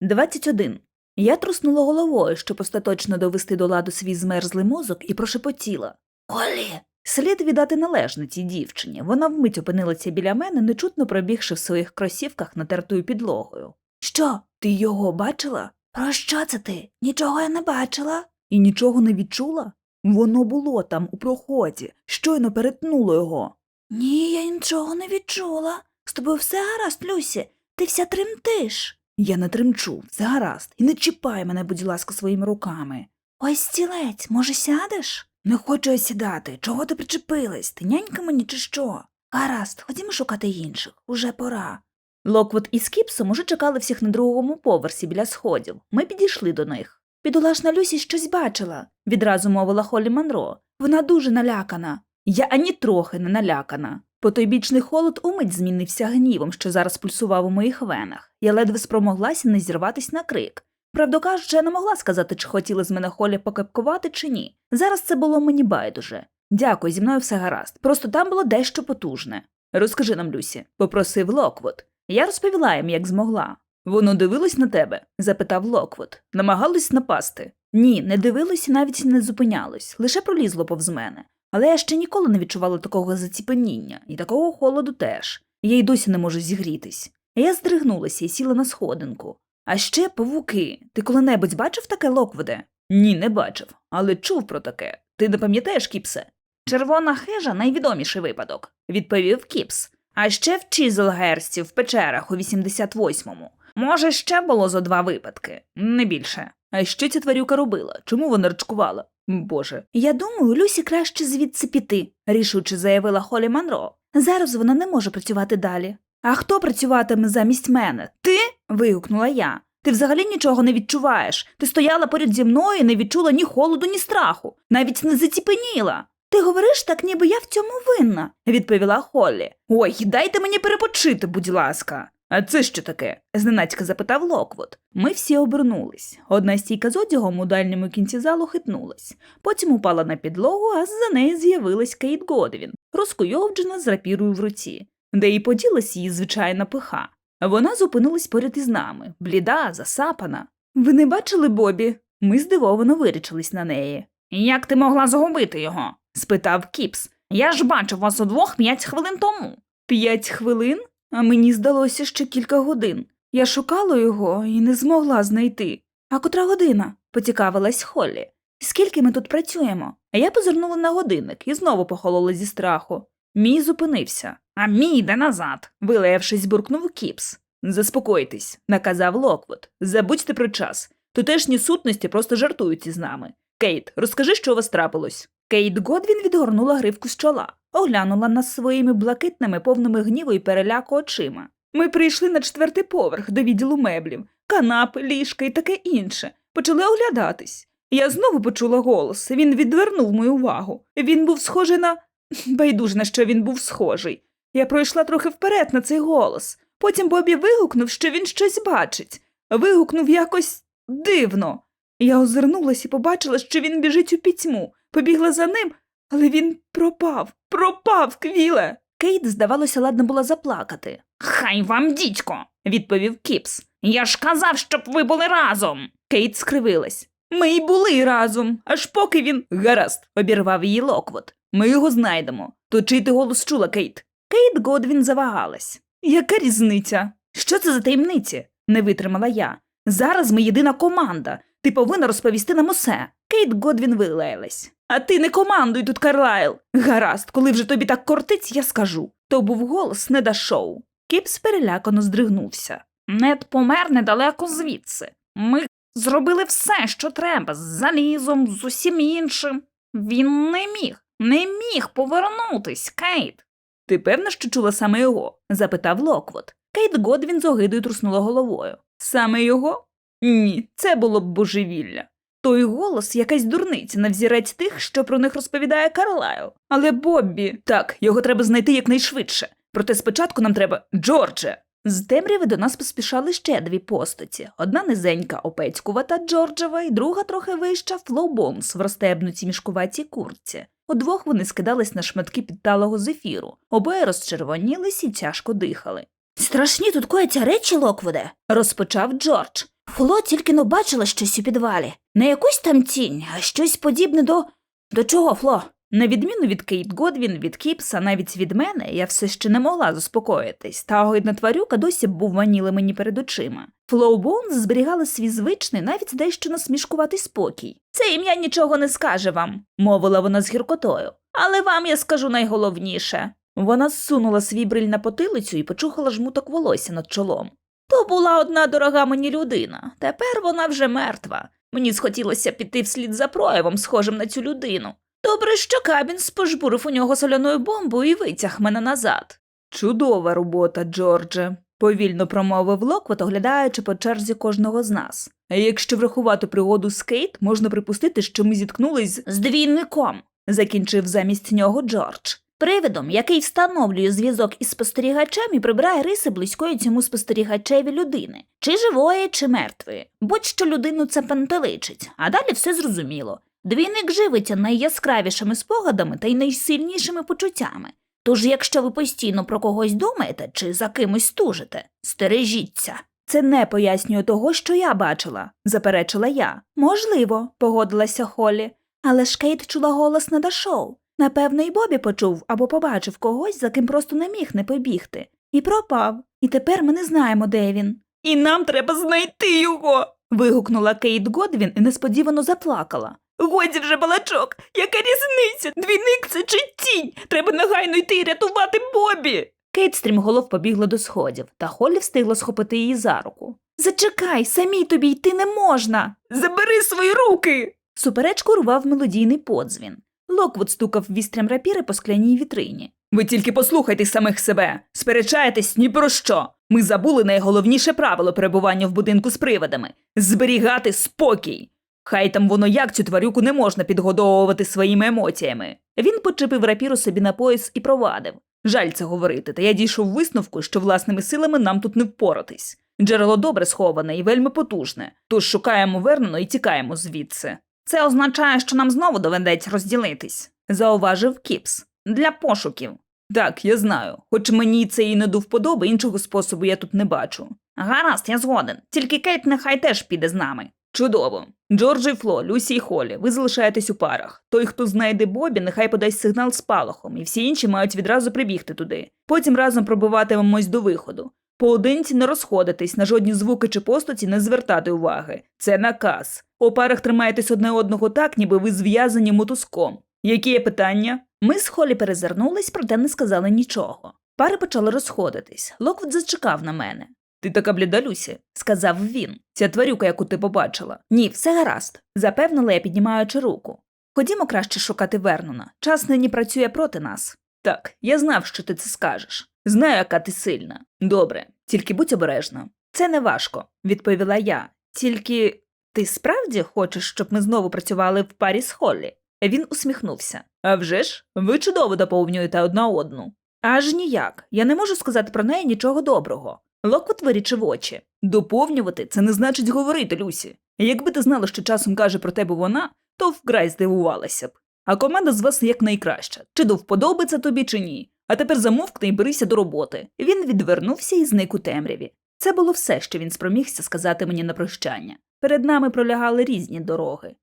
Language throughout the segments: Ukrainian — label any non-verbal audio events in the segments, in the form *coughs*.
21. Я труснула головою, щоб остаточно довести до ладу свій змерзлий мозок, і прошепотіла. Олі! Слід віддати належне цій дівчині. Вона вмить опинилася біля мене, нечутно пробігши в своїх кросівках натертою підлогою. Що, ти його бачила? Про що це ти? Нічого я не бачила. І нічого не відчула? Воно було там, у проході, щойно перетнуло його. Ні, я нічого не відчула. З тобою все гаразд, Люсі, ти вся тремтиш. Я не тремчу, все гаразд, і не чіпай мене, будь ласка, своїми руками. Ось стілець, може, сядеш? Не хочу я сідати. Чого ти причепилась? Ти нянька мені чи що? Гаразд, ходімо шукати інших, уже пора. Локвуд і Скіпсом уже чекали всіх на другому поверсі біля сходів. Ми підійшли до них. Підолашна Люсі щось бачила, відразу мовила Холі Монро. Вона дуже налякана. Я ані трохи не налякана. Потойбічний холод умить змінився гнівом, що зараз пульсував у моїх венах. Я ледве спромоглася не зірватись на крик. Правду кажучи, я не могла сказати, чи хотіла з мене Холі покепкувати, чи ні. Зараз це було мені байдуже. Дякую, зі мною все гаразд. Просто там було дещо потужне. Розкажи нам, Люсі, попросив Локвуд. Я розповіла їм, як змогла. Воно дивилось на тебе? запитав Локвуд. Намагались напасти. Ні, не дивилось і навіть не зупинялось, лише пролізло повз мене. Але я ще ніколи не відчувала такого заціпеніння, і такого холоду теж. Я й досі не можу зігрітись. Я здригнулася і сіла на сходинку. А ще павуки. Ти коли-небудь бачив таке Локвуде? Ні, не бачив, але чув про таке. Ти не пам'ятаєш, Кіпсе? Червона хижа найвідоміший випадок, відповів Кіпс. А ще в Чізелгерсті в печерах у 88-му. Може, ще було зо два випадки, не більше. А що ця тварюка робила? Чому вона рачкувала? Боже. Я думаю, Люсі краще звідси піти, рішуче заявила Холі Монро. Зараз вона не може працювати далі. А хто працюватиме замість мене? Ти? вигукнула я. Ти взагалі нічого не відчуваєш. Ти стояла поряд зі мною і не відчула ні холоду, ні страху, навіть не заціпеніла. Ти говориш так, ніби я в цьому винна, відповіла Холлі. Ой, дайте мені перепочити, будь ласка. А це що таке? зненацька запитав Локвуд. Ми всі обернулись. Одна стійка з одягом у дальньому кінці залу хитнулась, потім упала на підлогу, а за нею з'явилась Кейт Годвін, розкуйовджена з рапірою в руці, де й поділась її звичайна пиха. Вона зупинилась поряд із нами, бліда, засапана. Ви не бачили Бобі? Ми здивовано вирічились на неї. Як ти могла загубити його? спитав Кіпс. Я ж бачив вас удвох п'ять хвилин тому. П'ять хвилин? А мені здалося ще кілька годин. Я шукала його і не змогла знайти. А котра година? поцікавилась Холлі. Скільки ми тут працюємо? А я позирнула на годинник і знову похолола зі страху. Мій зупинився. А мій йде назад, вилаявшись, буркнув Кіпс. Заспокойтесь, наказав Локвуд. Забудьте про час. Тутешні сутності просто жартують із нами. Кейт, розкажи, що у вас трапилось. Кейт Годвін відгорнула гривку з чола, оглянула нас своїми блакитними, повними гніву і переляку очима. Ми прийшли на четвертий поверх до відділу меблів, канапи, ліжка і таке інше. Почали оглядатись. Я знову почула голос. Він відвернув мою увагу. Він був схожий на. *laughs* Байдуже на що він був схожий. Я пройшла трохи вперед на цей голос. Потім Бобі вигукнув, що він щось бачить. Вигукнув якось дивно. Я озирнулась і побачила, що він біжить у пітьму. Побігла за ним, але він пропав, пропав, квіле. Кейт, здавалося, ладна була заплакати. Хай вам, дідько, відповів Кіпс. Я ж казав, щоб ви були разом. Кейт скривилась. Ми й були разом, аж поки він. Гаразд, обірвав її Локвуд. Ми його знайдемо. То чий ти голос чула, Кейт? Кейт Годвін завагалась. Яка різниця? Що це за таємниці? не витримала я. Зараз ми єдина команда. Ти повинна розповісти нам усе. Кейт Годвін вилаялась. А ти не командуй тут, Карлайл. Гаразд, коли вже тобі так кортить, я скажу. То був голос Неда Шоу. Кіпс перелякано здригнувся. Нед помер недалеко звідси. Ми зробили все, що треба, з залізом, з усім іншим. Він не міг, не міг повернутись, Кейт. Ти певна, що чула саме його? запитав Локвуд. Кейт Годвін з огидою труснула головою. Саме його? Ні, це було б божевілля. Той голос якась дурниця на взірець тих, що про них розповідає Карлайл. Але Боббі, так, його треба знайти якнайшвидше. Проте спочатку нам треба Джордже. З темряви до нас поспішали ще дві постаті: одна низенька опецькувата Джорджева, і друга трохи вища Флоубонс в розтебнутій мішкуватій куртці. Удвох вони скидались на шматки підталого зефіру, обоє розчервонілись і тяжко дихали. Страшні тут кояться речі, Локвуде, розпочав Джордж. Фло тільки но бачила щось у підвалі. Не якусь там тінь, а щось подібне до. До чого, Фло? На відміну від Кейт Годвін, від Кіпса, навіть від мене, я все ще не могла заспокоїтись, та огидна тварюка досі був ваніли мені перед очима. Флоу Боунс зберігала свій звичний, навіть дещо насмішкуватий спокій. Це ім'я нічого не скаже вам, мовила вона з гіркотою. Але вам я скажу найголовніше. Вона зсунула свій бриль на потилицю і почухала жмуток волосся над чолом. То була одна дорога мені людина. Тепер вона вже мертва. Мені схотілося піти вслід за проявом, схожим на цю людину. Добре, що Кабінс пожбурив у нього соляною бомбою і витяг мене назад. Чудова робота, Джордже, повільно промовив Локвот, оглядаючи по черзі кожного з нас. Якщо врахувати пригоду з Кейт, можна припустити, що ми зіткнулись з двійником, закінчив замість нього Джордж. Привидом, який встановлює зв'язок із спостерігачем і прибирає риси близької цьому спостерігачеві людини, чи живої, чи мертвої. Будь-що людину це пантеличить, а далі все зрозуміло. Двійник живиться найяскравішими спогадами та й найсильнішими почуттями. Тож, якщо ви постійно про когось думаєте чи за кимось тужите, стережіться. Це не пояснює того, що я бачила, заперечила я. Можливо, погодилася Холлі, але ж Кейт чула голос на шоу. Напевно, і Бобі почув або побачив когось, за ким просто не міг не побігти. І пропав. І тепер ми не знаємо, де він. І нам треба знайти його. вигукнула Кейт Годвін і несподівано заплакала. Годі вже балачок, яка різниця? Двійник це чи тінь? Треба негайно йти і рятувати Бобі. Кейт стрімголов побігла до сходів, та Холлі встигла схопити її за руку. Зачекай, самій тобі йти не можна. Забери свої руки. Суперечку рвав мелодійний подзвін. Локвуд стукав вістрям рапіри по скляній вітрині. Ви тільки послухайте самих себе. Сперечаєтесь ні про що. Ми забули найголовніше правило перебування в будинку з привидами зберігати спокій. Хай там воно як цю тварюку не можна підгодовувати своїми емоціями. Він почепив рапіру собі на пояс і провадив. Жаль це говорити, та я дійшов висновку, що власними силами нам тут не впоратись. Джерело добре сховане і вельми потужне, тож шукаємо Вернона і тікаємо звідси. Це означає, що нам знову доведеться розділитись, зауважив Кіпс. Для пошуків. Так, я знаю. Хоч мені це і не до вподоби, іншого способу я тут не бачу. Гаразд, я згоден. Тільки Кейт нехай теж піде з нами. Чудово. Джордж і Фло, Люсі і Холі, ви залишаєтесь у парах. Той, хто знайде Бобі, нехай подасть сигнал спалахом, і всі інші мають відразу прибігти туди. Потім разом пробиватимемось до виходу. Поодинці не розходитись, на жодні звуки чи постаті не звертати уваги. Це наказ. У парах тримаєтесь одне одного так, ніби ви зв'язані мотузком. Які є питання? Ми з Холі перезирнулись, проте не сказали нічого. Пари почали розходитись. Локвуд зачекав на мене. Ти така бліда, Люсі, сказав він. Ця тварюка, яку ти побачила. Ні, все гаразд, запевнила я, піднімаючи руку. Ходімо краще шукати Вернона. Час нині працює проти нас. Так, я знав, що ти це скажеш. Знаю, яка ти сильна. Добре, тільки будь обережна. Це не важко, відповіла я. Тільки ти справді хочеш, щоб ми знову працювали в парі з Холлі? Він усміхнувся. А вже ж, ви чудово доповнюєте одна одну. Аж ніяк. Я не можу сказати про неї нічого доброго. Локвот вирічив очі. Доповнювати це не значить говорити, Люсі. Якби ти знала, що часом каже про тебе вона, то вкрай здивувалася б. А команда з вас як найкраща. Чи до вподоби це тобі, чи ні. А тепер замовкни і берися до роботи. Він відвернувся і зник у темряві. Це було все, що він спромігся сказати мені на прощання. Перед нами пролягали різні дороги.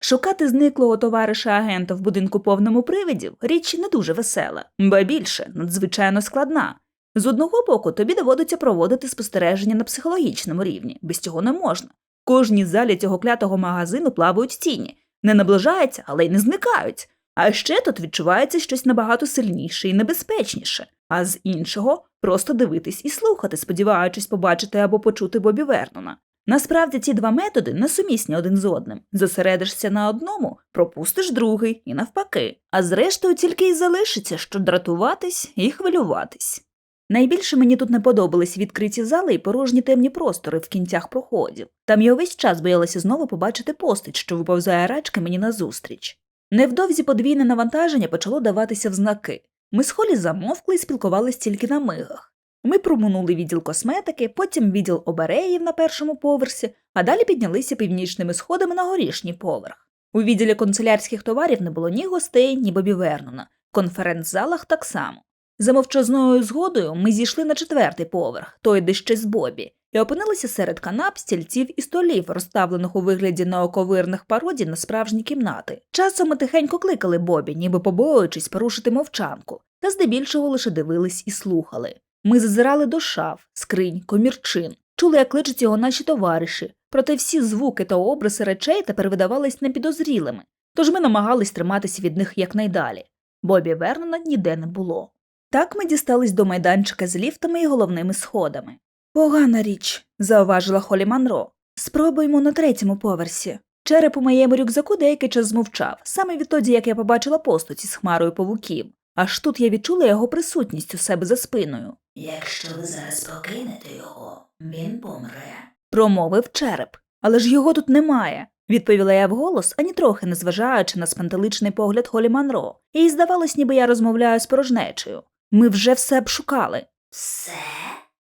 Шукати зниклого товариша агента в будинку повному привидів річ не дуже весела, ба більше надзвичайно складна. З одного боку, тобі доводиться проводити спостереження на психологічному рівні, без цього не можна. В кожній залі цього клятого магазину плавають тіні, не наближаються, але й не зникають. А ще тут відчувається щось набагато сильніше і небезпечніше, а з іншого просто дивитись і слухати, сподіваючись побачити або почути Бобі Вернона. Насправді ці два методи несумісні один з одним. Зосередишся на одному, пропустиш другий і навпаки. А зрештою тільки й залишиться, що дратуватись і хвилюватись. Найбільше мені тут не подобались відкриті зали і порожні темні простори в кінцях проходів. Там я увесь час боялася знову побачити постать, що виповзає рачки мені назустріч. Невдовзі подвійне навантаження почало даватися в знаки. Ми з Холі замовкли і спілкувались тільки на мигах. Ми проминули відділ косметики, потім відділ обереїв на першому поверсі, а далі піднялися північними сходами на горішній поверх. У відділі канцелярських товарів не було ні гостей, ні Бобі Вернона. В конференц-залах так само. За мовчазною згодою ми зійшли на четвертий поверх, той де ще з Бобі. І опинилися серед канап, стільців і столів, розставлених у вигляді науковирних пародій на справжні кімнати. Часом ми тихенько кликали Бобі, ніби побоюючись порушити мовчанку, та здебільшого лише дивились і слухали. Ми зазирали до шаф, скринь, комірчин, чули, як кличуть його наші товариші, проте всі звуки та обриси речей тепер видавались непідозрілими, тож ми намагались триматися від них якнайдалі. Бобі Вернона ніде не було. Так ми дістались до майданчика з ліфтами і головними сходами. Погана річ, зауважила Холі Манро. Спробуймо на третьому поверсі. Череп у моєму рюкзаку деякий час змовчав, саме відтоді, як я побачила постаті з хмарою павуків. Аж тут я відчула його присутність у себе за спиною. Якщо ви зараз покинете його, він помре. Промовив череп. Але ж його тут немає, відповіла я вголос, ані трохи не зважаючи на спантеличний погляд Холі Манро. Їй здавалось, ніби я розмовляю з порожнечею. Ми вже все обшукали. Все?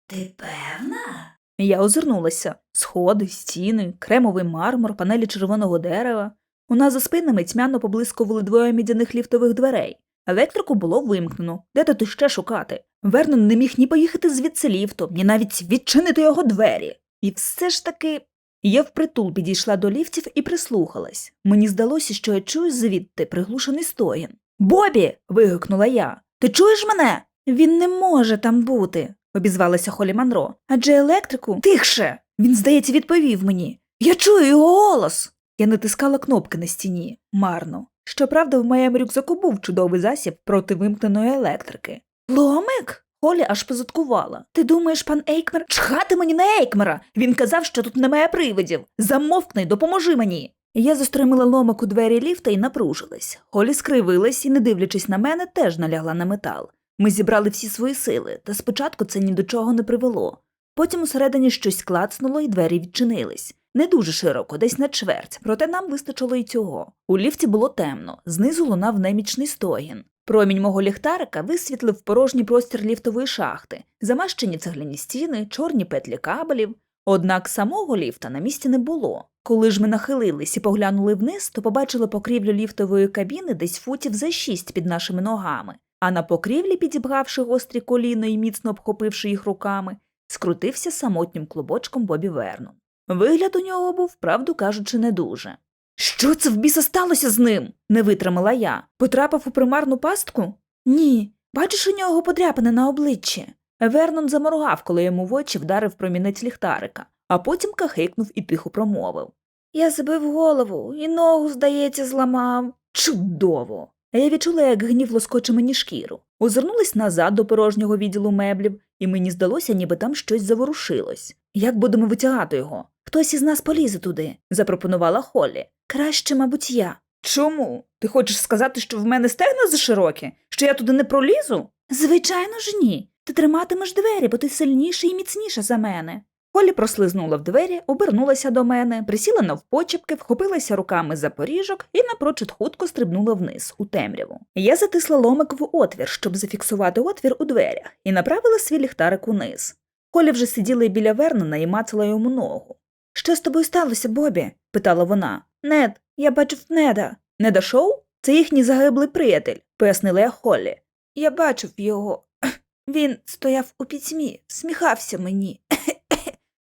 Ти певна? Я озирнулася сходи, стіни, кремовий мармур, панелі червоного дерева. У нас за спинами тьмяно поблискували двоє мідяних ліфтових дверей. Електрику було вимкнено. Де тут іще шукати? Вернон не міг ні поїхати звідси ліфтом, ні навіть відчинити його двері. І все ж таки. Я впритул підійшла до ліфтів і прислухалась. Мені здалося, що я чую звідти приглушений стогін. Бобі. вигукнула я. Ти чуєш мене? Він не може там бути, обізвалася Холі Манро. Адже електрику тихше. Він, здається, відповів мені. Я чую його голос. Я натискала кнопки на стіні марно. Щоправда, в моєму рюкзаку був чудовий засіб проти вимкненої електрики. Ломик? Холі аж позадкувала. Ти думаєш, пан Ейкмер? Чхати мені на Ейкмера! Він казав, що тут немає привидів. Замовкни, допоможи мені. Я застримила ломик у двері ліфта і напружилась. Холі скривилась і, не дивлячись на мене, теж налягла на метал. Ми зібрали всі свої сили, та спочатку це ні до чого не привело. Потім усередині щось клацнуло і двері відчинились. Не дуже широко, десь на чверть, проте нам вистачило і цього. У ліфті було темно, знизу лунав немічний стогін. Промінь мого ліхтарика висвітлив порожній простір ліфтової шахти, замащені цегляні стіни, чорні петлі кабелів. Однак самого ліфта на місці не було. Коли ж ми нахилились і поглянули вниз, то побачили покрівлю ліфтової кабіни десь футів за шість під нашими ногами, а на покрівлі, підібравши гострі коліна і міцно обхопивши їх руками, скрутився самотнім клубочком Бобі Вернон. Вигляд у нього був, правду кажучи, не дуже. Що це в біса сталося з ним? не витримала я. Потрапив у примарну пастку? Ні. Бачиш у нього подряпини на обличчі. Вернон заморгав, коли йому в очі вдарив промінець ліхтарика, а потім кахикнув і тихо промовив. Я забив голову і ногу, здається, зламав. Чудово! Я відчула, як гнів лоскоче мені шкіру. Озирнулась назад до порожнього відділу меблів, і мені здалося, ніби там щось заворушилось. Як будемо витягати його? Хтось із нас полізе туди, запропонувала Холлі. Краще, мабуть, я. Чому? Ти хочеш сказати, що в мене стегна заширокі? Що я туди не пролізу? Звичайно ж ні. Ти триматимеш двері, бо ти сильніша і міцніша за мене. Холі прослизнула в двері, обернулася до мене, присіла навпочепки, вхопилася руками за поріжок і напрочуд хутко стрибнула вниз у темряву. Я затисла ломик в отвір, щоб зафіксувати отвір у дверях, і направила свій ліхтарик униз. Холі вже сиділа біля Вернона і мацала йому ногу. Що з тобою сталося, Бобі? питала вона. Нед, я бачив неда. Неда шоу? Це їхній загиблий приятель, пояснила я Холлі. Я бачив його. *clears throat* Він стояв у пітьмі, сміхався мені. *clears throat*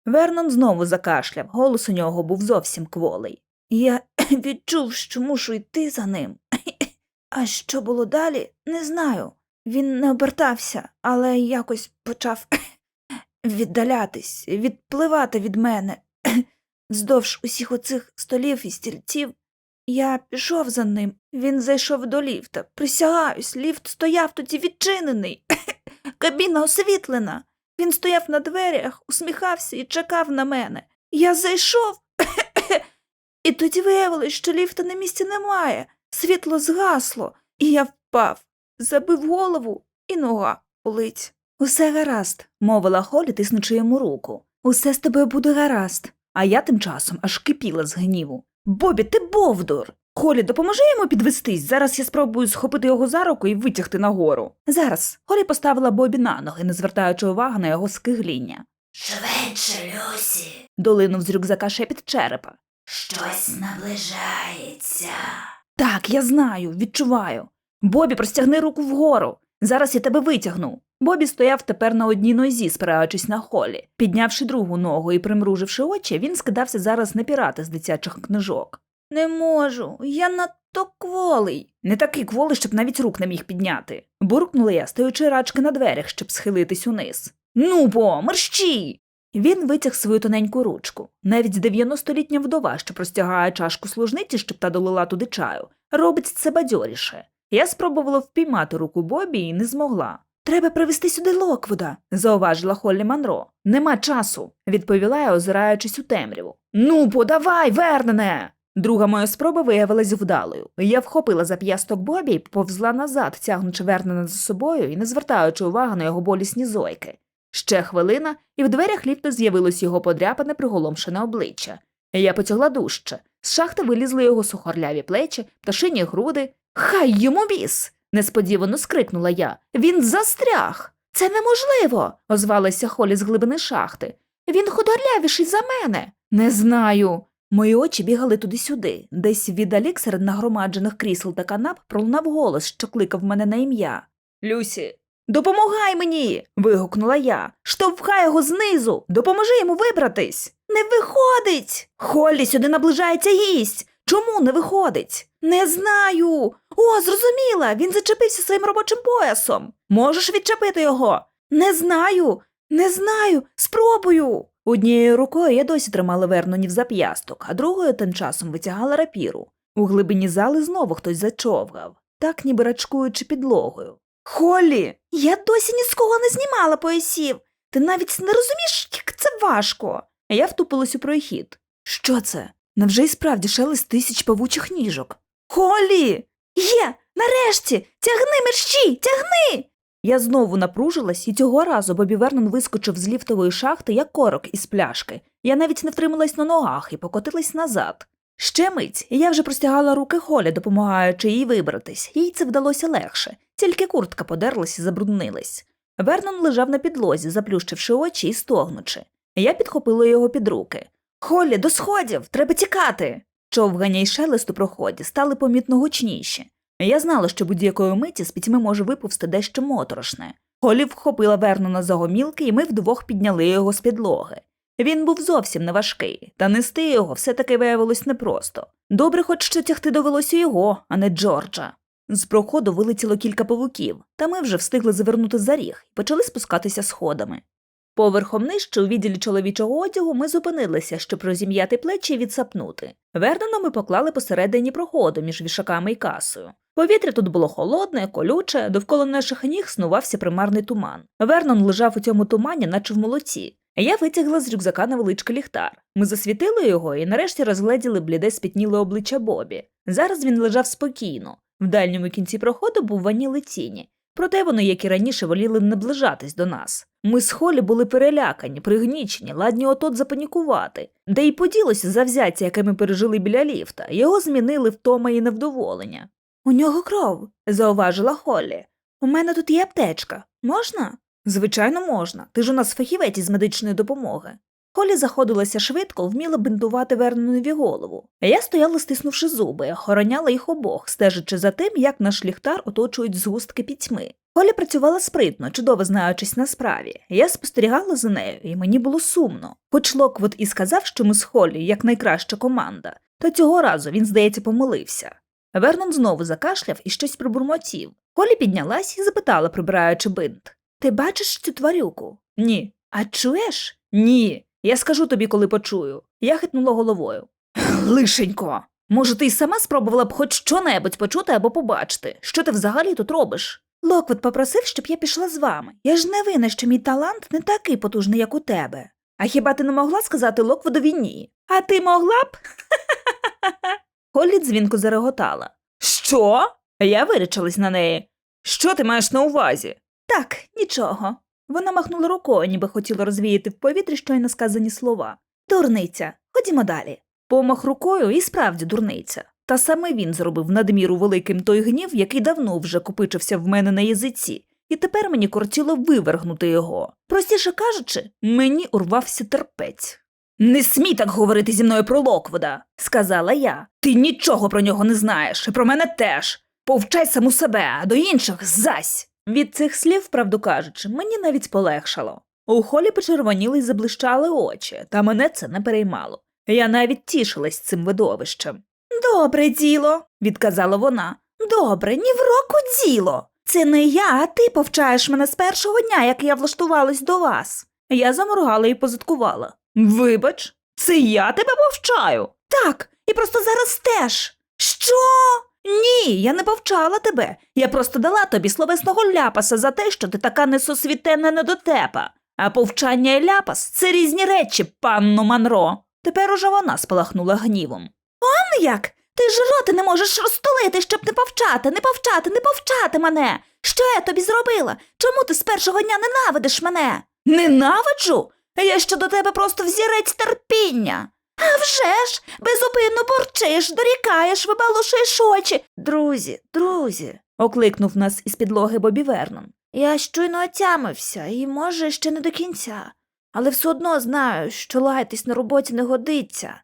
Вернон знову закашляв, голос у нього був зовсім кволий. Я *coughs* відчув, що мушу йти за ним. *coughs* А що було далі, не знаю. Він не обертався, але якось почав *coughs* віддалятись, відпливати від мене. Вздовж усіх оцих столів і стільців. Я пішов за ним. Він зайшов до ліфта. Присягаюсь, ліфт стояв тоді відчинений. Кабіна освітлена. Він стояв на дверях, усміхався і чекав на мене. Я зайшов. *coughs* І тоді виявилось, що ліфта на місці немає. Світло згасло, і я впав, забив голову, і нога болить. Усе гаразд, мовила Холі, тиснучи йому руку. Усе з тобою буде гаразд. А я тим часом аж кипіла з гніву. Бобі, ти бовдур. Холі, допоможи йому підвестись. Зараз я спробую схопити його за руку і витягти нагору. Зараз Холі поставила Бобі на ноги, не звертаючи уваги на його скигління. Швидше, Люсі. Долинув з рюкзака шепіт черепа. Щось наближається. Так, я знаю, відчуваю. Бобі, простягни руку вгору. Зараз я тебе витягну. Бобі стояв тепер на одній нозі, спираючись на холі. Піднявши другу ногу і примруживши очі, він скидався зараз на пірати з дитячих книжок. Не можу, я надто кволий. Не такий кволий, щоб навіть рук не міг підняти. Буркнула я, стоючи рачки на дверях, щоб схилитись униз. Ну бо, мерщій! Він витяг свою тоненьку ручку. Навіть 90-літня вдова, що простягає чашку служниці, щоб та долила туди чаю, робить це бадьоріше. Я спробувала впіймати руку Бобі і не змогла. Треба привезти сюди Локвуда, зауважила Холлі Манро. Нема часу, відповіла я, озираючись у темряву. Ну, подавай, Вернене! Друга моя спроба виявилась вдалою. Я вхопила зап'ясток Бобі і повзла назад, тягнучи Вернена за собою і не звертаючи уваги на його болісні зойки. Ще хвилина, і в дверях ліфту з'явилось його подряпане приголомшене обличчя. Я потягла дужче. З шахти вилізли його сухорляві плечі, пташині груди. Хай йому біс! несподівано скрикнула я. Він застряг. Це неможливо, озвалася Холі з глибини шахти. Він худорлявіший за мене. Не знаю. Мої очі бігали туди-сюди. Десь віддалік серед нагромаджених крісел та канап пролунав голос, що кликав мене на ім'я. Люсі, допомагай мені. вигукнула я. Штовхай його знизу, допоможи йому вибратись. Не виходить. Холлі сюди наближається гість. Чому не виходить? Не знаю. О, зрозуміла. Він зачепився своїм робочим поясом. Можеш відчепити його? Не знаю, не знаю. Спробую. Однією рукою я досі тримала Вернонів зап'ясток, а другою тим часом витягала рапіру. У глибині зали знову хтось зачовгав, так ніби рачкуючи підлогою. Холлі, я досі ні з кого не знімала поясів. Ти навіть не розумієш, як це важко. Я втупилась у прохід. Що це? Невже й справді шелест тисяч павучих ніжок? Холлі! Є! Нарешті! Тягни мерщій! Тягни! Я знову напружилась, і цього разу Бобі Вернон вискочив з ліфтової шахти, як корок із пляшки. Я навіть не втрималась на ногах і покотилась назад. Ще мить, і я вже простягала руки Холі, допомагаючи їй вибратись. Їй це вдалося легше, тільки куртка подерлась і забруднилась. Вернон лежав на підлозі, заплющивши очі і стогнучи. Я підхопила його під руки. Холі, до сходів, треба тікати. Човгання й шелест у проході стали помітно гучніші. Я знала, що будь-якої миті з пітьми може виповзти дещо моторошне. Холі вхопила Вернона за гомілки, і ми вдвох підняли його з підлоги. Він був зовсім не важкий, та нести його все-таки виявилось непросто. Добре, хоч що тягти довелося його, а не Джорджа. З проходу вилетіло кілька павуків, та ми вже встигли завернути за ріг і почали спускатися сходами. Поверхом нижче у відділі чоловічого одягу ми зупинилися, щоб розім'яти плечі і відсапнути. Вернона ми поклали посередині проходу між вішаками і касою. Повітря тут було холодне, колюче, довкола наших ніг снувався примарний туман. Вернон лежав у цьому тумані, наче в молоці. Я витягла з рюкзака невеличкий ліхтар. Ми засвітили його і нарешті розгледіли бліде спітніле обличчя Бобі. Зараз він лежав спокійно. В дальньому кінці проходу був ваніли тіні. Проте вони, як і раніше, воліли наближатись до нас. Ми з Холі були перелякані, пригнічені, ладні отот запанікувати. Де й поділося завзяття, яке ми пережили біля ліфта, його змінили втома і невдоволення. У нього кров, зауважила Холлі. У мене тут є аптечка. Можна? Звичайно, можна. Ти ж у нас фахівець із медичної допомоги. Холі заходилася швидко, вміла бинтувати Вернонові голову. Я стояла, стиснувши зуби, охороняла їх обох, стежачи за тим, як наш ліхтар оточують згустки пітьми. Холі працювала спритно, чудово знаючись на справі. Я спостерігала за нею, і мені було сумно. Хоч Локвуд і сказав, що ми з Холі як найкраща команда, то цього разу він, здається, помилився. Вернон знову закашляв і щось пробурмотів. Холі піднялась і запитала, прибираючи бинт. Ти бачиш цю тварюку? Ні. А чуєш? Ні. Я скажу тобі, коли почую. Я хитнула головою. Лишенько. Може, ти й сама спробувала б хоч що-небудь почути або побачити. Що ти взагалі тут робиш? Локвуд попросив, щоб я пішла з вами. Я ж не винна, що мій талант не такий потужний, як у тебе. А хіба ти не могла сказати Локвудові ні? А ти могла б? *laughs* Холлі дзвінко зареготала. Що? Я вирічилась на неї. Що ти маєш на увазі? Так, нічого. Вона махнула рукою, ніби хотіла розвіяти в повітрі щойно сказані слова. Дурниця, ходімо далі. Помах рукою і справді дурниця. Та саме він зробив надміру великим той гнів, який давно вже копичився в мене на язиці, і тепер мені кортіло вивергнути його. Простіше кажучи, мені урвався терпець. Не смій так говорити зі мною про Локвуда, сказала я. Ти нічого про нього не знаєш, і про мене теж. Повчай саму себе, а до інших зась. Від цих слів, правду кажучи, мені навіть полегшало. У холі почервоніли й заблищали очі, та мене це не переймало. Я навіть тішилась цим видовищем. Добре діло, відказала вона. Добре, ні в року діло. Це не я, а ти повчаєш мене з першого дня, як я влаштувалась до вас. Я заморгала і позиткувала. Вибач, це я тебе повчаю. Так, і просто зараз теж. Що? Ні, я не повчала тебе. Я просто дала тобі словесного ляпаса за те, що ти така несосвітенна недотепа. А повчання і ляпас це різні речі, панно Манро. Тепер уже вона спалахнула гнівом. Он як? Ти ж роти не можеш розтулити, щоб не повчати, не повчати, не повчати мене. Що я тобі зробила? Чому ти з першого дня ненавидиш мене? Ненавиджу? Я ще до тебе просто взірець терпіння. А вже ж, безупинно борчиш, дорікаєш, вибалушуєш очі. Друзі, друзі, окликнув нас із підлоги Бобі Вернон. Я щойно отямився і, може, ще не до кінця, але все одно знаю, що лаятись на роботі не годиться,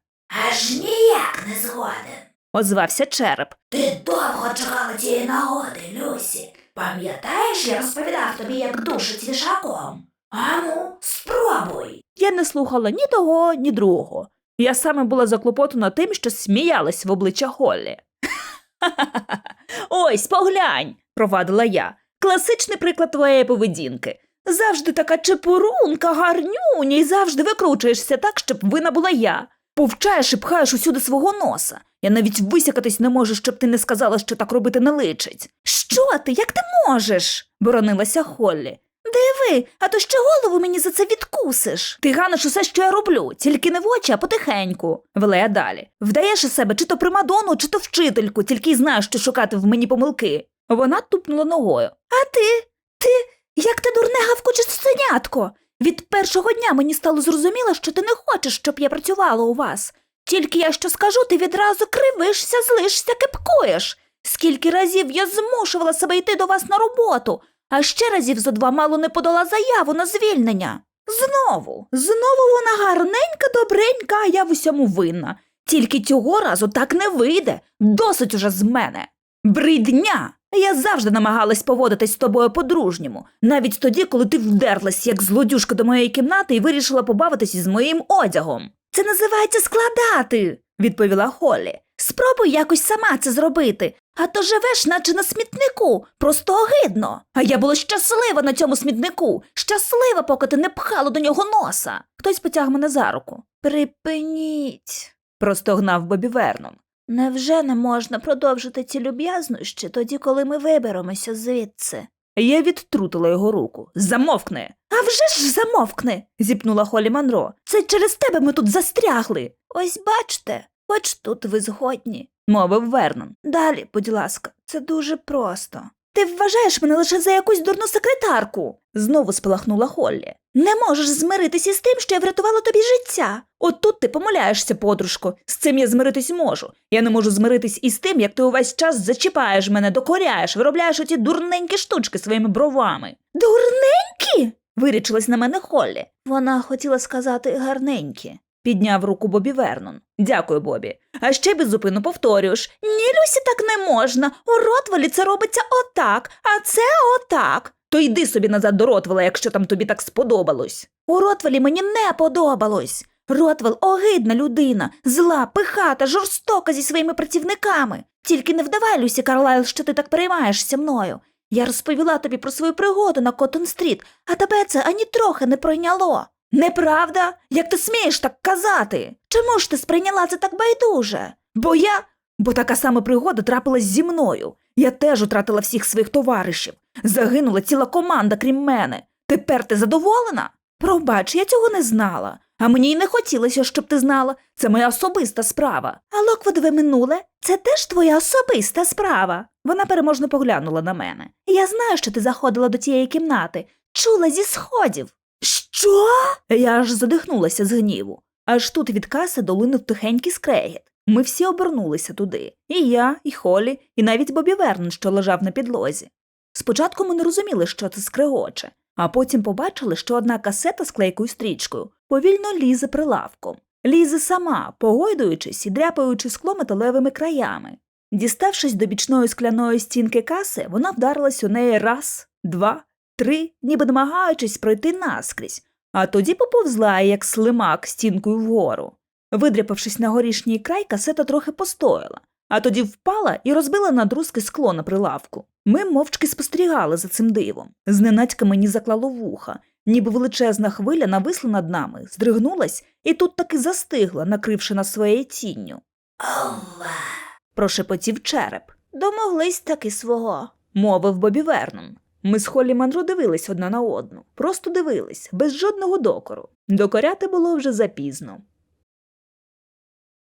Аж ніяк не згоден. озвався череп. Ти довго чекала цієї нагоди, Люсі. Пам'ятаєш, я розповідав тобі, як душить вішаком? Ану, спробуй. Я не слухала ні того, ні другого. Я саме була заклопотана тим, що сміялась в обличчя Холлі. *laughs* Ось, поглянь, провадила я. Класичний приклад твоєї поведінки. Завжди така чепурунка, гарнюня, і завжди викручуєшся так, щоб вина була я. Повчаєш і пхаєш усюди свого носа. Я навіть висякатись не можу, щоб ти не сказала, що так робити не личить. Що ти? Як ти можеш? боронилася Холлі. Диви, а то ще голову мені за це відкусиш. Ти ганиш усе, що я роблю, тільки не в очі, а потихеньку. Вела я далі. Вдаєш із себе чи то примадону, чи то вчительку, тільки й знаєш, що шукати в мені помилки. Вона тупнула ногою. А ти? Ти, як ти дурне гавкуче сценятко? Від першого дня мені стало зрозуміло, що ти не хочеш, щоб я працювала у вас. Тільки я що скажу, ти відразу кривишся, злишся, кипкуєш. Скільки разів я змушувала себе йти до вас на роботу, а ще разів зо два мало не подала заяву на звільнення. Знову, знову вона гарненька, добренька, а я в усьому винна. Тільки цього разу так не вийде. Досить уже з мене. Бридня! Я завжди намагалась поводитись з тобою по-дружньому, навіть тоді, коли ти вдерлась, як злодюжка до моєї кімнати і вирішила побавитись із моїм одягом. Це називається складати, відповіла Холлі. Спробуй якось сама це зробити, а то живеш, наче на смітнику, просто огидно. А я була щаслива на цьому смітнику, щаслива, поки ти не пхала до нього носа. Хтось потяг мене за руку. Припиніть, простогнав Бобі Вернон. Невже не можна продовжити ці люб'язнощі тоді, коли ми виберемося звідси? Я відтрутила його руку. Замовкни. А вже ж замовкни. зіпнула Холі Манро. Це через тебе ми тут застрягли. Ось бачте, хоч тут ви згодні, мовив Вернон. Далі, будь ласка, це дуже просто. Ти вважаєш мене лише за якусь дурну секретарку, знову спалахнула Холлі. Не можеш змиритися з тим, що я врятувала тобі життя. От тут ти помиляєшся, подружко. З цим я змиритись можу. Я не можу змиритись із тим, як ти увесь час зачіпаєш мене, докоряєш, виробляєш оті дурненькі штучки своїми бровами. Дурненькі? вирічилась на мене Холлі. Вона хотіла сказати гарненькі. Підняв руку Бобі Вернон. Дякую, Бобі. А ще безупинно повторюєш. Ні, Люсі, так не можна. У Ротвелі це робиться отак, а це отак. То йди собі назад до Ротвела, якщо там тобі так сподобалось. У Ротвелі мені не подобалось. Ротвел огидна людина, зла, пихата, жорстока зі своїми працівниками. Тільки не вдавай, Люсі Карлайл, що ти так переймаєшся мною. Я розповіла тобі про свою пригоду на Коттон-стріт, а тебе це ані трохи не пройняло. Неправда? Як ти смієш так казати? Чому ж ти сприйняла це так байдуже? Бо я. Бо така сама пригода трапилась зі мною. Я теж втратила всіх своїх товаришів. Загинула ціла команда, крім мене. Тепер ти задоволена? Пробач, я цього не знала. А мені й не хотілося, щоб ти знала. Це моя особиста справа. А Локвудове минуле це теж твоя особиста справа. Вона переможно поглянула на мене. Я знаю, що ти заходила до тієї кімнати. Чула зі сходів. Що? Я аж задихнулася з гніву. Аж тут від каси долинув тихенький скрегіт. Ми всі обернулися туди. І я, і Холі, і навіть Бобі Вернон, що лежав на підлозі. Спочатку ми не розуміли, що це скрегоче, а потім побачили, що одна касета з клейкою стрічкою повільно лізе прилавком. Лізе сама, погойдуючись і дряпаючи скло металевими краями. Діставшись до бічної скляної стінки каси, вона вдарилась у неї раз, два, три, ніби намагаючись пройти наскрізь, а тоді поповзла, як слимак, стінкою вгору. Видряпавшись на горішній край, касета трохи постояла, а тоді впала і розбила на друзки скло на прилавку. Ми мовчки спостерігали за цим дивом. Зненацька мені заклало вуха, ніби величезна хвиля нависла над нами, здригнулась і тут таки застигла, накривши нас своєю тінню. Ова. Прошепотів череп. Домоглись таки свого, мовив Бобі Вернон. Ми з Холлі Манро дивились одна на одну, просто дивились, без жодного докору. Докоряти було вже запізно.